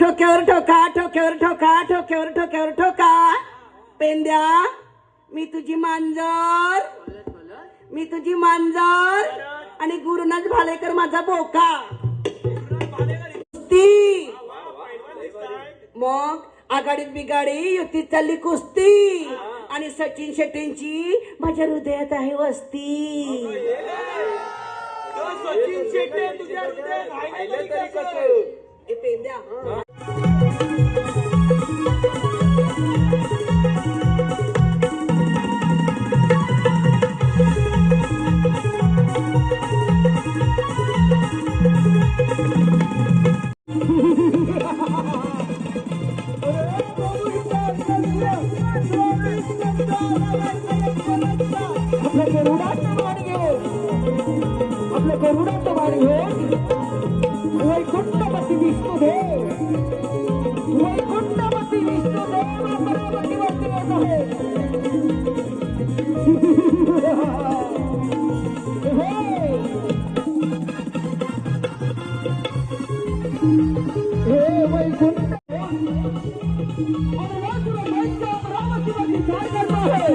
ठोक्यावर ठोका ठोक्यावर ठोका ठोक्यावर ठोक्यावर ठोका. पेंद्या मी तुझी मांजर. मी तुझी मांजर. आणि गुरुनाथ भालेकर माझा बोका. कुस्ती. मग आघाडीत बिगाडी युतीत चालली कुस्ती. आणि सचिन शेट्टींची माझ्या हृदयात आहे वस्ती. सचिन शेट्टी तुझ्या हृदयात राहिलं तरी कसं? ए पेंद्या आपल्या गरुडाचं वाण घेऊन आपल्या गरुडाचं वाण घेऊन वैकुंठपती विष्णुदेव वैकुंठपती विष्णुदेव पर्वतीवरती येत आहे हे हे वैकुंठ आणि वासुदेव वैष्णव अमरावतीवरती काय करतो आहे